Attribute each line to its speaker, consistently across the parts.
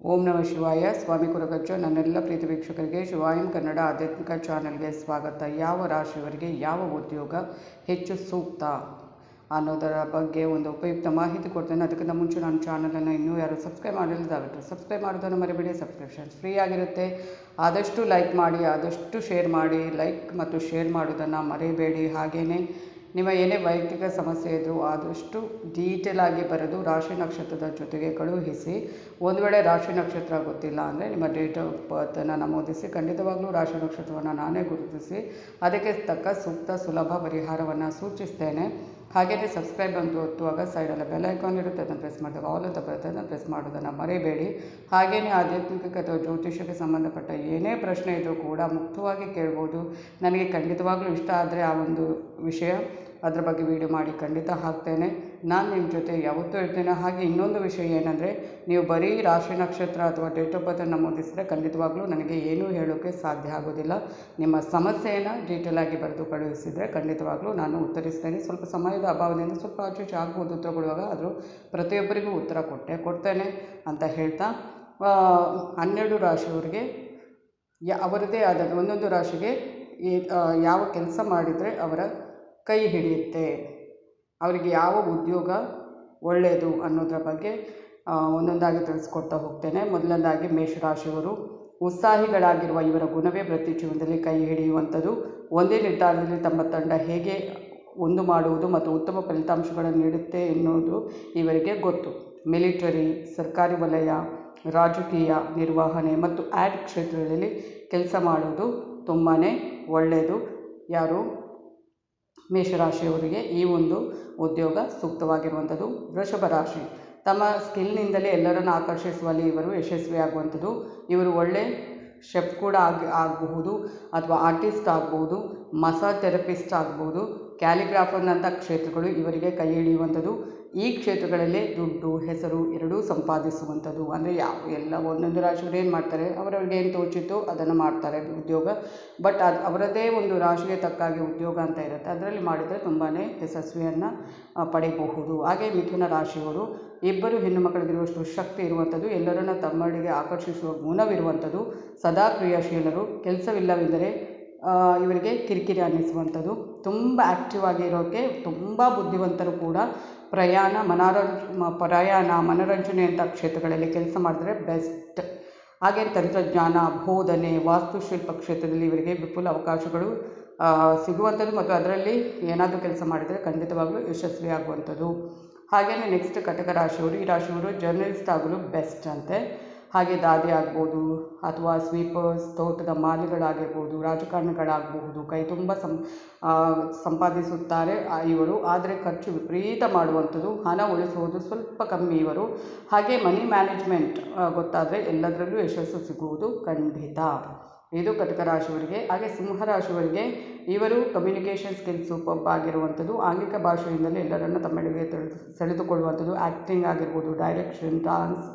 Speaker 1: ಓಂ ನಮಃ ಶಿವಾಯ. ಸ್ವಾಮಿ ಕುರಗಜ್ಜ, ನನ್ನೆಲ್ಲ ಪ್ರೀತಿ ವೀಕ್ಷಕರಿಗೆ ಶಿವಾಯಂ ಕನ್ನಡ ಆಧ್ಯಾತ್ಮಿಕ ಚಾನಲ್ಗೆ ಸ್ವಾಗತ. ಯಾವ ರಾಶಿಯವರಿಗೆ ಯಾವ ಉದ್ಯೋಗ ಹೆಚ್ಚು ಸೂಕ್ತ ಅನ್ನೋದರ ಬಗ್ಗೆ ಒಂದು ಉಪಯುಕ್ತ ಮಾಹಿತಿ ಕೊಡ್ತೇನೆ. ಅದಕ್ಕಿಂತ ಮುಂಚೆ ನಾನು ಚಾನಲನ್ನು ಇನ್ನೂ ಯಾರು ಸಬ್ಸ್ಕ್ರೈಬ್ ಮಾಡಿಲ್ಲ ದಯವಿಟ್ಟು ಸಬ್ಸ್ಕ್ರೈಬ್ ಮಾಡೋದನ್ನು ಮರಿಬೇಡಿ. ಸಬ್ಸ್ಕ್ರಿಪ್ಷನ್ಸ್ ಫ್ರೀ ಆಗಿರುತ್ತೆ. ಆದಷ್ಟು ಲೈಕ್ ಮಾಡಿ, ಆದಷ್ಟು ಶೇರ್ ಮಾಡಿ. ಲೈಕ್ ಮತ್ತು ಶೇರ್ ಮಾಡೋದನ್ನು ಮರಿಬೇಡಿ. ಹಾಗೆಯೇ ನಿಮ್ಮ ಏನೇ ವೈಯಕ್ತಿಕ ಸಮಸ್ಯೆ ಇದ್ದರೂ ಆದಷ್ಟು ಡೀಟೇಲಾಗಿ ಬರೆದು ರಾಶಿ ನಕ್ಷತ್ರದ ಜೊತೆಗೆ ಕಳುಹಿಸಿ. ಒಂದು ವೇಳೆ ರಾಶಿ ನಕ್ಷತ್ರ ಗೊತ್ತಿಲ್ಲ ಅಂದರೆ ನಿಮ್ಮ ಡೇಟ್ ಆಫ್ ಬರ್ತನ್ನು ನಮೂದಿಸಿ. ಖಂಡಿತವಾಗಲೂ ರಾಶಿ ನಕ್ಷತ್ರವನ್ನು ನಾನೇ ಗುರುತಿಸಿ. ಅದಕ್ಕೆ ತಕ್ಕ ಸೂಕ್ತ ಸುಲಭ ಪರಿಹಾರವನ್ನು ಸೂಚಿಸ್ತೇನೆ. ಹಾಗೆಯೇ ಸಬ್ಸ್ಕ್ರೈಬ್ ಅಂತ ಒತ್ತುವಾಗ ಸೈಡಲ್ಲಿ ಬೆಲ್ ಐಕಾನ್ ಇರುತ್ತೆ, ಅದನ್ನು ಪ್ರೆಸ್ ಮಾಡಿದಾಗ ಆಲ್ ಅಂತ ಬರುತ್ತೆ, ಅದನ್ನು ಪ್ರೆಸ್ ಮಾಡೋದನ್ನು ಮರಿಬೇಡಿ. ಹಾಗೆಯೇ ಆಧ್ಯಾತ್ಮಿಕ ಅಥವಾ ಜ್ಯೋತಿಷಕ್ಕೆ ಸಂಬಂಧಪಟ್ಟ ಏನೇ ಪ್ರಶ್ನೆ ಇದ್ದರೂ ಕೂಡ ಮುಕ್ತವಾಗಿ ಕೇಳ್ಬೋದು. ನನಗೆ ಖಂಡಿತವಾಗ್ಲೂ ಇಷ್ಟ ಆದರೆ ಆ ಒಂದು ವಿಷಯ, ಅದ್ರ ಬಗ್ಗೆ ವಿಡಿಯೋ ಮಾಡಿ ಖಂಡಿತ ಹಾಕ್ತೇನೆ. ನಾನು ನಿಮ್ಮ ಜೊತೆ ಯಾವತ್ತೂ ಇರ್ತೇನೆ. ಹಾಗೆ ಇನ್ನೊಂದು ವಿಷಯ ಏನಂದರೆ, ನೀವು ಬರೀ ರಾಶಿ ನಕ್ಷತ್ರ ಅಥವಾ ಡೇಟ್ ಆಫ್ ಬರ್ತ್ ನಮೂದಿಸಿದ್ರೆ ಖಂಡಿತವಾಗ್ಲೂ ನನಗೆ ಏನೂ ಹೇಳೋಕ್ಕೆ ಸಾಧ್ಯ ಆಗೋದಿಲ್ಲ. ನಿಮ್ಮ ಸಮಸ್ಯೆಯನ್ನು ಡೀಟೇಲ್ ಆಗಿ ಬರೆದು ಕಳುಹಿಸಿದರೆ ಖಂಡಿತವಾಗ್ಲೂ ನಾನು ಉತ್ತರಿಸ್ತೇನೆ. ಸ್ವಲ್ಪ ಸಮಯದ ಅಭಾವದಿಂದ ಸ್ವಲ್ಪ ಆಚೆ ಈಚೆ ಆಗ್ಬೋದು ಉತ್ತರ ಕೊಡುವಾಗ ಆದರೂ ಪ್ರತಿಯೊಬ್ಬರಿಗೂ ಉತ್ತರ ಕೊಟ್ಟೆ ಕೊಡ್ತೇನೆ ಅಂತ ಹೇಳ್ತಾ ಹನ್ನೆರಡು ರಾಶಿಯವರಿಗೆ ಯ ಅವರದೇ ಆದ ಒಂದೊಂದು ರಾಶಿಗೆ ಯಾವ ಕೆಲಸ ಮಾಡಿದರೆ ಅವರ ಕೈ ಹಿಡಿಯುತ್ತೆ. ಅವರಿಗೆ ಯಾವ ಉದ್ಯೋಗ ಒಳ್ಳೆಯದು ಅನ್ನೋದರ ಬಗ್ಗೆ ಒಂದೊಂದಾಗಿ ತಿಳಿಸ್ಕೊಡ್ತಾ ಹೋಗ್ತೇನೆ. ಮೊದಲನೇದಾಗಿ ಮೇಷರಾಶಿಯವರು, ಉತ್ಸಾಹಿಗಳಾಗಿರುವ ಇವರ ಗುಣವೇ ವೃತ್ತಿ ಜೀವನದಲ್ಲಿ ಕೈ ಹಿಡಿಯುವಂಥದ್ದು. ಒಂದೇ ನಿರ್ಧಾರದಲ್ಲಿ ತಮ್ಮ ತಂಡ ಹೇಗೆ ಒಂದು ಮಾಡುವುದು ಮತ್ತು ಉತ್ತಮ ಫಲಿತಾಂಶಗಳನ್ನು ನೀಡುತ್ತೆ ಎನ್ನುವುದು ಇವರಿಗೆ ಗೊತ್ತು. ಮಿಲಿಟರಿ, ಸರ್ಕಾರಿ ವಲಯ, ರಾಜಕೀಯ ನಿರ್ವಹಣೆ ಮತ್ತು ಆ್ಯಡ್ ಕ್ಷೇತ್ರಗಳಲ್ಲಿ ಕೆಲಸ ಮಾಡುವುದು ತುಂಬಾ ಒಳ್ಳೆಯದು. ಯಾರು? ಮೇಷರಾಶಿಯವರಿಗೆ ಈ ಒಂದು ಉದ್ಯೋಗ ಸೂಕ್ತವಾಗಿರುವಂಥದ್ದು. ವೃಷಭ ರಾಶಿ, ತಮ್ಮ ಸ್ಕಿಲ್ನಿಂದಲೇ ಎಲ್ಲರನ್ನು ಆಕರ್ಷಿಸುವಲ್ಲಿ ಇವರು ಯಶಸ್ವಿಯಾಗುವಂಥದ್ದು. ಇವರು ಒಳ್ಳೆ ಶೆಫ್ ಕೂಡ ಆಗಿ, ಆಗಬಹುದು ಅಥವಾ ಆರ್ಟಿಸ್ಟ್ ಆಗಬಹುದು, ಮಸಾಜ್ ಥೆರಪಿಸ್ಟ್ ಆಗಬಹುದು, ಕ್ಯಾಲಿಗ್ರಾಫರ್ನಂಥ ಕ್ಷೇತ್ರಗಳು ಇವರಿಗೆ ಕೈ ಹಿಡಿಯುವಂಥದ್ದು. ಈ ಕ್ಷೇತ್ರಗಳಲ್ಲೇ ದುಡ್ಡು, ಹೆಸರು ಎರಡೂ ಸಂಪಾದಿಸುವಂಥದ್ದು. ಅಂದರೆ ಯಾವ, ಎಲ್ಲ ಒಂದೊಂದು ರಾಶಿಯವ್ರು ಏನು ಮಾಡ್ತಾರೆ? ಅವರವ್ರಿಗೆ ಏನು ತೋಚಿತ್ತು ಅದನ್ನು ಮಾಡ್ತಾರೆ ಉದ್ಯೋಗ. ಬಟ್ ಅದು, ಅವರದೇ ಒಂದು ರಾಶಿಗೆ ತಕ್ಕಾಗಿ ಉದ್ಯೋಗ ಅಂತ ಇರುತ್ತೆ. ಅದರಲ್ಲಿ ಮಾಡಿದರೆ ತುಂಬಾ ಯಶಸ್ವಿಯನ್ನು ಪಡೆಯಬಹುದು ಹಾಗೆ ಮಿಥುನ ರಾಶಿಯವರು, ಇಬ್ಬರು ಹೆಣ್ಣು ಮಕ್ಕಳಿಗಿರುವಷ್ಟು ಶಕ್ತಿ ಇರುವಂಥದ್ದು, ಎಲ್ಲರನ್ನ ತಮ್ಮಡಿಗೆ ಆಕರ್ಷಿಸುವ ಗುಣವಿರುವಂಥದ್ದು, ಸದಾ ಕ್ರಿಯಾಶೀಲರು. ಕೆಲಸವಿಲ್ಲವೆಂದರೆ ಇವರಿಗೆ ಕಿರಿಕಿರಿ ಅನ್ನಿಸುವಂಥದ್ದು. ತುಂಬ ಆ್ಯಕ್ಟಿವ್ ಆಗಿರೋಕ್ಕೆ ತುಂಬ ಬುದ್ಧಿವಂತರು ಕೂಡ ಪ್ರಯಾಣ ಮನೋರಂಜ ಪ್ರಯಾಣ ಪ್ರಯಾಣ ಮನೋರಂಜನೆಯಂಥ ಕ್ಷೇತ್ರಗಳಲ್ಲಿ ಕೆಲಸ ಮಾಡಿದ್ರೆ ಬೆಸ್ಟ್. ಹಾಗೆ ತಂತ್ರಜ್ಞಾನ, ಬೋಧನೆ, ವಾಸ್ತುಶಿಲ್ಪ ಕ್ಷೇತ್ರದಲ್ಲಿ ಇವರಿಗೆ ವಿಪುಲ ಅವಕಾಶಗಳು ಸಿಗುವಂಥದ್ದು ಮತ್ತು ಅದರಲ್ಲಿ ಏನಾದರೂ ಕೆಲಸ ಮಾಡಿದರೆ ಖಂಡಿತವಾಗ್ಲೂ ಯಶಸ್ವಿ ಆಗುವಂಥದ್ದು. ಹಾಗೆಯೇ ನೆಕ್ಸ್ಟ್ ಕಟಕ ರಾಶಿಯವರು, ಈ ರಾಶಿಯವರು ಜರ್ನಲಿಸ್ಟ್ ಆಗಲು ಬೆಸ್ಟ್ ಅಂತೆ. ಹಾಗೆ ದಾದಿ ಆಗ್ಬೋದು ಅಥವಾ ಸ್ವೀಪರ್ಸ್, ತೋಟದ ಮಾಲಿಗಳಾಗಿರ್ಬೋದು, ರಾಜಕಾರಣಿಗಳಾಗಬಹುದು, ಕೈ ತುಂಬ ಸಂ ಸಂಪಾದಿಸುತ್ತಾರೆ ಇವರು. ಆದರೆ ಖರ್ಚು ವಿಪರೀತ ಮಾಡುವಂಥದ್ದು, ಹಣ ಉಳಿಸುವುದು ಸ್ವಲ್ಪ ಕಮ್ಮಿ ಇವರು. ಹಾಗೆ ಮನಿ ಮ್ಯಾನೇಜ್ಮೆಂಟ್ ಗೊತ್ತಾದರೆ ಎಲ್ಲದರಲ್ಲೂ ಯಶಸ್ಸು ಸಿಗುವುದು ಖಂಡಿತ. ಇದು ಕಟಕ ರಾಶಿಯವರಿಗೆ, ಹಾಗೆ ಸಿಂಹ ರಾಶಿಯವರಿಗೆ ಇವರು ಕಮ್ಯುನಿಕೇಷನ್ ಸ್ಕಿಲ್ ಸೂಪರ್ ಆಗಿರುವಂಥದ್ದು, ಆಂಗಿಕ ಭಾಷೆಯಿಂದಲೇ ಎಲ್ಲರನ್ನು ತಮ್ಮೆಡೆಗೆ ಸೆಳೆದುಕೊಳ್ಳುವಂಥದ್ದು ಆ್ಯಕ್ಟಿಂಗ್ ಆಗಿರ್ಬೋದು ಡೈರೆಕ್ಷನ್ ಡಾನ್ಸ್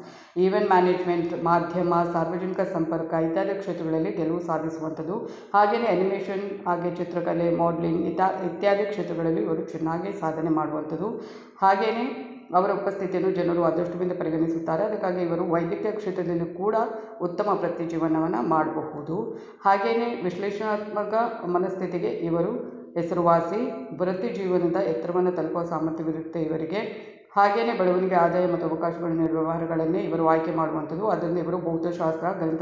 Speaker 1: ಈವೆಂಟ್ ಮ್ಯಾನೇಜ್ಮೆಂಟ್ ಮಾಧ್ಯಮ, ಸಾರ್ವಜನಿಕ ಸಂಪರ್ಕ ಇತ್ಯಾದಿ ಕ್ಷೇತ್ರಗಳಲ್ಲಿ ಗೆಲುವು ಸಾಧಿಸುವಂಥದ್ದು. ಹಾಗೆಯೇ ಅನಿಮೇಷನ್ ಹಾಗೆ ಚಿತ್ರಕಲೆ ಮಾಡ್ಲಿಂಗ್ ಇತ್ಯಾ, ಇತ್ಯಾದಿ ಕ್ಷೇತ್ರಗಳಲ್ಲಿ ಇವರು ಚೆನ್ನಾಗಿ ಸಾಧನೆ ಮಾಡುವಂಥದ್ದು. ಹಾಗೆಯೇ ಅವರ ಉಪಸ್ಥಿತಿಯನ್ನು ಜನರು ಅದೃಷ್ಟವೆಂದು ಪರಿಗಣಿಸುತ್ತಾರೆ. ಅದಕ್ಕಾಗಿ ಇವರು ವೈದ್ಯಕೀಯ ಕ್ಷೇತ್ರದಲ್ಲಿ ಕೂಡ ಉತ್ತಮ ವೃತ್ತಿ ಜೀವನವನ್ನು ಮಾಡಬಹುದು. ಹಾಗೆಯೇ ವಿಶ್ಲೇಷಣಾತ್ಮಕ ಮನಸ್ಥಿತಿಗೆ ಇವರು ಹೆಸರುವಾಸಿ, ವೃತ್ತಿ ಜೀವನದ ಎತ್ತರವನ್ನು ತಲುಪುವ ಸಾಮರ್ಥ್ಯವಿರುತ್ತೆ ಇವರಿಗೆ. ಹಾಗೆಯೇ ಬೆಳವಣಿಗೆ ಆದಾಯ ಮತ್ತು ಅವಕಾಶಗಳ ವ್ಯವಹಾರಗಳನ್ನೇ ಇವರು ಆಯ್ಕೆ ಮಾಡುವಂಥದ್ದು. ಅದರಿಂದ ಇವರು ಭೌತಶಾಸ್ತ್ರ ಗಣಿತ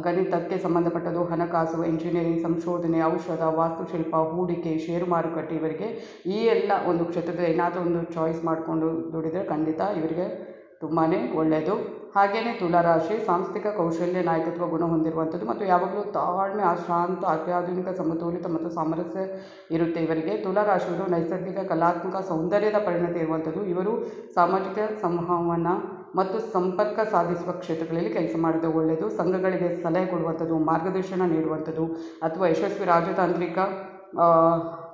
Speaker 1: ಗಣಿತಕ್ಕೆ ಸಂಬಂಧಪಟ್ಟದ್ದು ಹಣಕಾಸು ಇಂಜಿನಿಯರಿಂಗ್ ಸಂಶೋಧನೆ, ಔಷಧ, ವಾಸ್ತುಶಿಲ್ಪ, ಹೂಡಿಕೆ ಷೇರು ಮಾರುಕಟ್ಟೆ, ಇವರಿಗೆ ಈ ಎಲ್ಲ ಒಂದು ಕ್ಷೇತ್ರದಲ್ಲಿ ಏನಾದರೂ ಒಂದು ಚಾಯ್ಸ್ ಮಾಡಿಕೊಂಡು ದುಡಿದರೆ ಖಂಡಿತ ಇವರಿಗೆ ತುಂಬಾ ಒಳ್ಳೆಯದು. ಹಾಗೆಯೇ ತುಲಾರಾಶಿ ಸಾಂಸ್ಥಿಕ ಕೌಶಲ್ಯ ನಾಯಕತ್ವ ಗುಣ ಹೊಂದಿರುವಂಥದ್ದು ಮತ್ತು ಯಾವಾಗಲೂ ತಾಳ್ಮೆ ಆ ಶಾಂತ ಅತ್ಯಾಧುನಿಕ ಸಮತೋಲಿತ ಮತ್ತು ಸಾಮರಸ್ಯ ಇರುತ್ತೆ ಇವರಿಗೆ. ತುಲಾರಾಶಿಯವರು ನೈಸರ್ಗಿಕ, ಕಲಾತ್ಮಕ ಸೌಂದರ್ಯದ ಪರಿಣತಿ ಇರುವಂಥದ್ದು. ಇವರು ಸಾಮಾಜಿಕ ಸಂವಹನ ಮತ್ತು ಸಂಪರ್ಕ ಸಾಧಿಸುವ ಕ್ಷೇತ್ರಗಳಲ್ಲಿ ಕೆಲಸ ಮಾಡೋದು ಒಳ್ಳೆಯದು. ಸಂಘಗಳಿಗೆ ಸಲಹೆ ಕೊಡುವಂಥದ್ದು, ಮಾರ್ಗದರ್ಶನ ನೀಡುವಂಥದ್ದು ಅಥವಾ ಯಶಸ್ವಿ ರಾಜತಾಂತ್ರಿಕ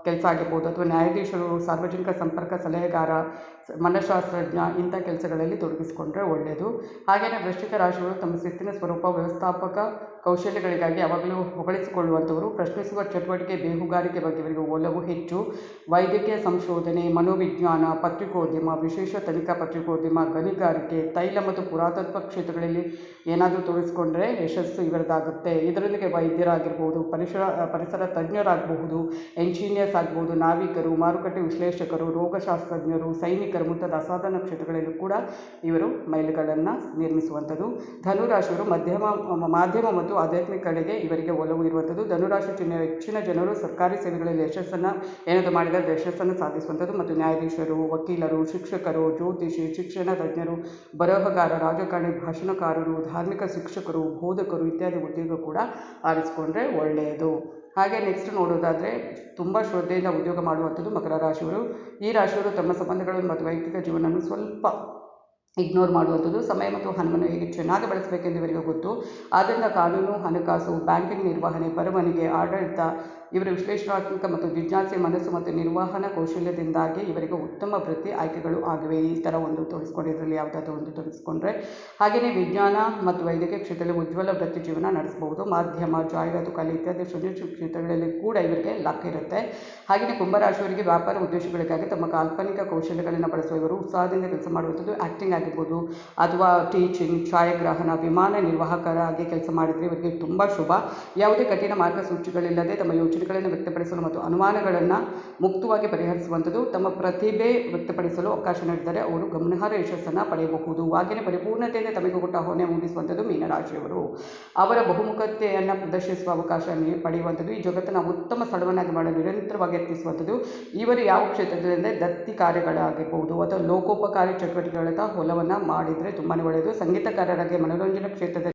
Speaker 1: ಕೆಲಸ ಆಗಿರ್ಬೋದು ಅಥವಾ ನ್ಯಾಯಾಧೀಶರು ಸಾರ್ವಜನಿಕ ಸಂಪರ್ಕ ಸಲಹೆಗಾರ ಮನಃಶಾಸ್ತ್ರಜ್ಞ ಇಂಥ ಕೆಲಸಗಳಲ್ಲಿ ತೊಡಗಿಸಿಕೊಂಡ್ರೆ ಒಳ್ಳೆಯದು ಹಾಗೆಯೇ ವೃಶ್ಚಿಕ ರಾಶಿಗಳು ತಮ್ಮ ಶಿಸ್ತಿನ ಸ್ವರೂಪ, ವ್ಯವಸ್ಥಾಪಕ ಕೌಶಲ್ಯಗಳಿಗಾಗಿ ಯಾವಾಗಲೂ ಹೊಗಳಿಸಿಕೊಳ್ಳುವಂಥವರು, ಪ್ರಶ್ನಿಸುವ ಚಟುವಟಿಕೆ, ಬೇಹುಗಾರಿಕೆ ಬಗ್ಗೆ ಇವರಿಗೆ ಒಲವು ಹೆಚ್ಚು. ವೈದ್ಯಕೀಯ ಸಂಶೋಧನೆ, ಮನೋವಿಜ್ಞಾನ, ಪತ್ರಿಕೋದ್ಯಮ, ವಿಶೇಷ ತನಿಖಾ ಪತ್ರಿಕೋದ್ಯಮ, ಗಣಿಗಾರಿಕೆ, ತೈಲ ಮತ್ತು ಪುರಾತತ್ವ ಕ್ಷೇತ್ರಗಳಲ್ಲಿ ಏನಾದರೂ ತೊಡಗಿಸ್ಕೊಂಡ್ರೆ ಯಶಸ್ಸು ಇವರದಾಗುತ್ತೆ. ಇದರೊಂದಿಗೆ ವೈದ್ಯರಾಗಿರ್ಬೋದು ಪರಿಸರ ಪರಿಸರ ತಜ್ಞರಾಗಬಹುದು, ಎಂಜಿನಿಯರ್ಸ್ ಆಗ್ಬೋದು ನಾವಿಕರು, ಮಾರುಕಟ್ಟೆ ವಿಶ್ಲೇಷಕರು, ರೋಗಶಾಸ್ತ್ರಜ್ಞರು, ಸೈನಿಕರು ಮುಂತಾದ ಅಸಾಧಾರಣ ಕ್ಷೇತ್ರಗಳಲ್ಲೂ ಕೂಡ ಇವರು ಮೈಲುಗಳನ್ನು ನಿರ್ಮಿಸುವಂಥದ್ದು. ಧನುರಾಶಿಯವರು ಮಧ್ಯಮ, ಮಾಧ್ಯಮ ಮತ್ತು ಆಧ್ಯಾತ್ಮಿಕ ಕಡೆಗೆ ಇವರಿಗೆ ಒಲವು ಇರುವಂಥದ್ದು. ಧನುರಾಶಿ ಚಿಹ್ನೆ ಹೆಚ್ಚಿನ ಜನರು ಸರ್ಕಾರಿ ಸೇವೆಗಳಲ್ಲಿ ಯಶಸ್ಸನ್ನು ಏನಾದರೂ ಮಾಡಿದರೆ ಯಶಸ್ಸನ್ನು ಸಾಧಿಸುವಂಥದ್ದು ಮತ್ತು ನ್ಯಾಯಾಧೀಶರು, ವಕೀಲರು, ಶಿಕ್ಷಕರು, ಜ್ಯೋತಿಷಿ, ಶಿಕ್ಷಣ ತಜ್ಞರು, ಬರಹಗಾರ, ರಾಜಕಾರಣಿ, ಭಾಷಣಕಾರರು, ಧಾರ್ಮಿಕ ಶಿಕ್ಷಕರು, ಬೋಧಕರು ಇತ್ಯಾದಿ ಉದ್ಯೋಗ ಕೂಡ ಆರಿಸಿಕೊಂಡ್ರೆ ಒಳ್ಳೆಯದು. ಹಾಗೆ ನೆಕ್ಸ್ಟ್ ನೋಡೋದಾದರೆ ತುಂಬ ಶ್ರದ್ಧೆಯಿಂದ ಉದ್ಯೋಗ ಮಾಡುವಂಥದ್ದು ಮಕರ ರಾಶಿಯವರು. ಈ ರಾಶಿಯವರು ತಮ್ಮ ಸಂಬಂಧಗಳನ್ನು ಮತ್ತು ವೈಯಕ್ತಿಕ ಜೀವನವನ್ನು ಸ್ವಲ್ಪ ಇಗ್ನೋರ್ ಮಾಡುವಂಥದ್ದು. ಸಮಯ ಮತ್ತು ಹಣವನ್ನು ಹೇಗೆ ಚೆನ್ನಾಗಿ ಬಳಸಬೇಕೆಂದು ಇವರಿಗೆ ಗೊತ್ತು. ಆದ್ದರಿಂದ ಕಾನೂನು, ಹಣಕಾಸು ಬ್ಯಾಂಕಿಂಗ್ ನಿರ್ವಹಣೆ, ಬರವಣಿಗೆ, ಆಡಳಿತ ಇವರ ವಿಶ್ಲೇಷಣಾತ್ಮಕ ಮತ್ತು ಜಿಜ್ಞಾಸೆ, ಮನಸ್ಸು ಮತ್ತು ನಿರ್ವಹಣಾ ಕೌಶಲ್ಯದಿಂದಾಗಿ ಇವರಿಗೆ ಉತ್ತಮ ವೃತ್ತಿ ಆಯ್ಕೆಗಳು ಆಗಿವೆ. ಈ ಥರ ಒಂದು ತೋರಿಸ್ಕೊಂಡು, ಇದರಲ್ಲಿ ಯಾವುದಾದ್ರು ಒಂದು ತೋರಿಸ್ಕೊಂಡ್ರೆ ಹಾಗೆಯೇ ವಿಜ್ಞಾನ ಮತ್ತು ವೈದ್ಯಕೀಯ ಕ್ಷೇತ್ರದಲ್ಲಿ ಉಜ್ವಲ ವೃತ್ತಿ ಜೀವನ ನಡೆಸಬಹುದು. ಮಾಧ್ಯಮ, ಜಾಹೀರಾತು, ಕಲೆ ಇತ್ಯಾದಿ ಸೃಜನಶೀಲ ಕ್ಷೇತ್ರಗಳಲ್ಲಿ ಕೂಡ ಇವರಿಗೆ ಲಕ್ ಇರುತ್ತೆ. ಹಾಗೆಯೇ ಕುಂಭರಾಶಿಯವರಿಗೆ ವ್ಯಾಪಾರ ಉದ್ದೇಶಗಳಿಗಾಗಿ ತಮ್ಮ ಕಾಲ್ಪನಿಕ ಕೌಶಲ್ಯಗಳನ್ನು ಬಳಸುವ ಇವರು ಉತ್ಸಾಹದಿಂದ ಕೆಲಸ ಮಾಡುವಂಥದ್ದು ಆ್ಯಕ್ಟಿಂಗ್ ಆಗಿರ್ಬೋದು ಅಥವಾ ಟೀಚಿಂಗ್ ಛಾಯಾಗ್ರಹಣ, ವಿಮಾನ ನಿರ್ವಾಹಕರಾಗಿ ಕೆಲಸ ಮಾಡಿದರೆ ಇವರಿಗೆ ತುಂಬ ಶುಭ. ಯಾವುದೇ ಕಠಿಣ ಮಾರ್ಗಸೂಚಿಗಳಿಲ್ಲದೆ ತಮ್ಮ ಯೋಚನೆಗಳನ್ನು ವ್ಯಕ್ತಪಡಿಸಲು ಮತ್ತು ಅನುಮಾನಗಳನ್ನು ಮುಕ್ತವಾಗಿ ಪರಿಹರಿಸುವಂಥದ್ದು ತಮ್ಮ ಪ್ರತಿಭೆ ವ್ಯಕ್ತಪಡಿಸಲು ಅವಕಾಶ ನೀಡಿದರೆ ಅವರು ಗಮನಾರ್ಹ ಯಶಸ್ಸನ್ನು ಪಡೆಯಬಹುದು. ಹಾಗೆಯೇ ಪರಿಪೂರ್ಣತೆಯಿಂದ ತಮಗೆ ಕೊಟ್ಟ ಹೊಣೆ ಮೂಡಿಸುವಂಥದ್ದು ಮೀನರಾಶಿಯವರು. ಅವರ ಬಹುಮುಖತೆಯನ್ನು ಪ್ರದರ್ಶಿಸುವ ಅವಕಾಶ ಪಡೆಯುವಂಥದ್ದು. ಈ ಜಗತ್ತನ್ನು ಉತ್ತಮ ಸ್ಥಳವನ್ನಾಗಿ ಮಾಡಲು ನಿರಂತರವಾಗಿ ಯತ್ನಿಸುವಂಥದ್ದು. ಇವರು ಯಾವ ಕ್ಷೇತ್ರದಲ್ಲಿ ಅಂದರೆ ದತ್ತಿ ಕಾರ್ಯಗಳಾಗಿರ್ಬೋದು ಅಥವಾ ಲೋಕೋಪಕಾರಿ ಚಟುವಟಿಕೆಗಳ ಹೊಲವನ್ನು ಮಾಡಿದರೆ ತುಂಬಾ ಒಳ್ಳೆಯದು. ಸಂಗೀತಕಾರರಾಗಿ ಮನೋರಂಜನಾ ಕ್ಷೇತ್ರದಲ್ಲಿ